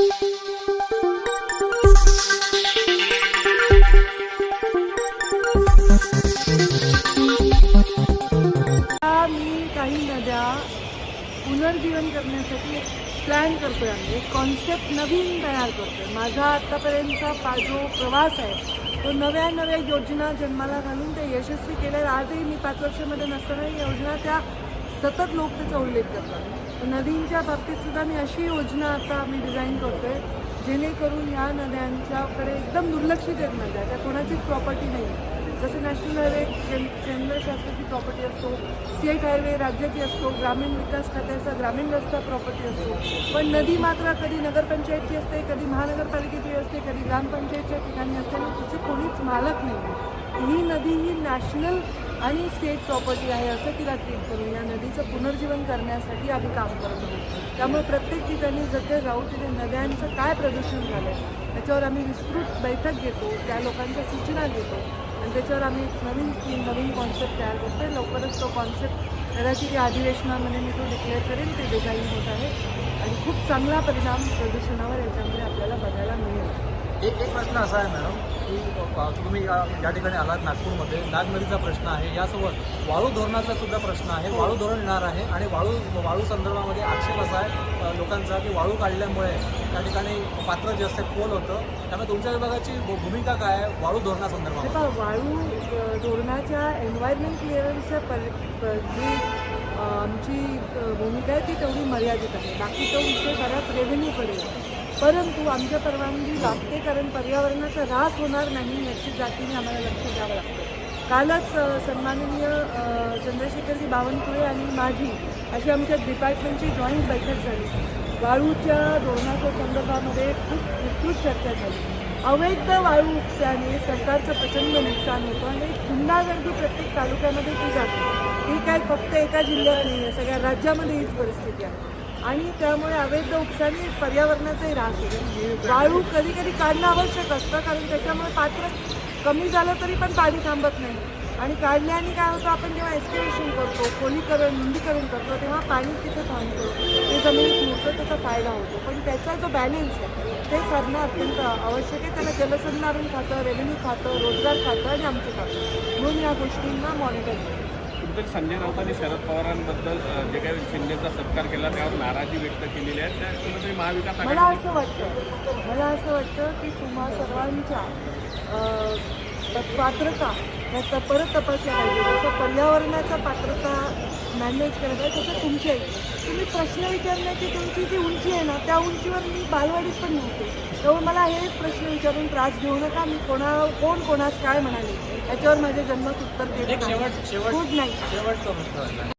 मी काही नद्या पुनर्जीवन करण्यासाठी एक प्लॅन करतोय आम्ही. एक कॉन्सेप्ट नवीन तयार करतोय. माझा आतापर्यंतचा पा जो प्रवास आहे तो नव्या नव्या योजना जन्माला घालून ते यशस्वी केल्या आजही मी पाच वर्षामध्ये नसताना योजना त्या सतत लोक त्याचा उल्लेख करतात. नदींच्या बाबतीत सुद्धा मी अशी योजना आता आम्ही डिझाईन करतोय जेणेकरून ह्या नद्यांच्याकडे एकदम दुर्लक्षित आहेत नद्या त्या कोणाचीच प्रॉपर्टी नाही आहे जसं नॅशनल हायवे केंद्र शासनाची प्रॉपर्टी असतो स्टेट हायवे राज्याची असतो ग्रामीण विकास खात्याचा ग्रामीण रस्ता प्रॉपर्टी असतो. पण नदी मात्र कधी नगरपंचायतची असते कधी महानगरपालिकेची असते कधी ग्रामपंचायतच्या ठिकाणी असते आणि तिचे कोणीच मालक नाही. ही नदी ही नॅशनल आणि स्टेट प्रॉपर्टी आहे असं तिला ट्रीट करून या नदीचं पुनर्जीवन करण्यासाठी आम्ही काम करत आहोत. त्यामुळे प्रत्येक ठिकाणी जथे जाऊ तिथे नद्यांचं काय प्रदूषण झालं आहे त्याच्यावर आम्ही विस्तृत बैठक घेतो त्या लोकांच्या सूचना घेतो. आणि त्याच्यावर आम्ही एक नवीन स्कीम नवीन कॉन्सेप्ट तयार करतो लवकरच तो कॉन्सेप्ट कदाचित या अधिवेशनामध्ये मी तो डिक्लेअर करेन ते डिझाईन होत आहे. आणि खूप चांगला परिणाम प्रदूषणावर याच्यामध्ये आपल्याला बघायला मिळेल. एक एक प्रश्न असा आहे मॅडम की तुम्ही या ठिकाणी आलात नागपूरमध्ये. नाग नदीचा प्रश्न आहे. यासोबत वाळू धोरणाचा सुद्धा प्रश्न आहे. वाळू धोरण येणार आहे. आणि वाळू वाळू संदर्भामध्ये आक्षेप असा आहे लोकांचा की वाळू काढल्यामुळे त्या ठिकाणी पात्र जे असते खोल होतं. त्यामुळे तुमच्या विभागाची भूमिका काय आहे? वाळू धोरणासंदर्भात? वाळू धोरणाच्या एन्व्हायरमेंट क्लिअरन्सच्या पर जी आमची भूमिका आहे ती तेवढी मर्यादित आहे. बाकी तो विषय बराच रेव्हेन्यूकडे आहे. परंतु आमच्या परवानगी लागते कारण पर्यावरणाचा ऱ्हास होणार नाही याची जातीने आम्हाला लक्ष द्यावं लागतं. कालच सन्माननीय चंद्रशेखरजी बावनकुळे आणि माझी अशी आमच्या डिपार्टमेंटची जॉईंट बैठक झाली. वाळूच्या धोरणाच्या संदर्भामध्ये खूप विस्तृत चर्चा झाली. अवैध वाळू उपस्याने सरकारचं प्रचंड नुकसान होतं आणि गुंडागर्दी प्रत्येक तालुक्यामध्ये ती जाते. ही काय फक्त एका जिल्ह्यात नाही आहे सगळ्या राज्यामध्ये हीच परिस्थिती आहे. आणि त्यामुळे अवैध उपसाने पर्यावरणाचाही ऱ्हास होतो वाळू कधी कधी काढणं आवश्यक असतं कारण त्याच्यामुळे पात्र कमी झालं तरी पण पाणी थांबत नाही. आणि काढल्याने काय होतं आपण जेव्हा एस्टिमेशन करतो खोलीकरण रुंदीकरण करतो तेव्हा पाणी तिथे थांबतो. ते जमिनीत मुरतं त्याचा फायदा होतो. पण त्याचा जो बॅलेन्स आहे ते साधणं अत्यंत आवश्यक आहे. त्याला जलसंधारण खातं रेव्हेन्यू खातं रोजगार खातं आणि आमचं खातं. म्हणून या गोष्टींना मॉनिटर करतो कुठेतरी संजय राऊतांनी शरद पवारांबद्दल जे काही शिंदेचा सत्कार केला त्यावर नाराजी व्यक्त केलेली आहे. त्यामुळे महाविकास मला असं वाटतं मला असं वाटतं की तुम्हा सर्वांच्या पात्रता या त- परत तपासल्या पाहिजे. जसं पर्यावरणाचा पात्रता मॅनेज करत आहे तसं तुमची. आहे तुम्ही प्रश्न विचारण्याची तुमची जी उंची आहे ना त्या उंचीवर मी बालवाडीत पण नव्हते. त्यामुळे मला हेच प्रश्न विचारून त्रास घेऊ नका. मी कोणा कोण कोणास काय म्हणाले याच्यावर माझ्या जन्मात उत्तर देत एक शेवट शेवट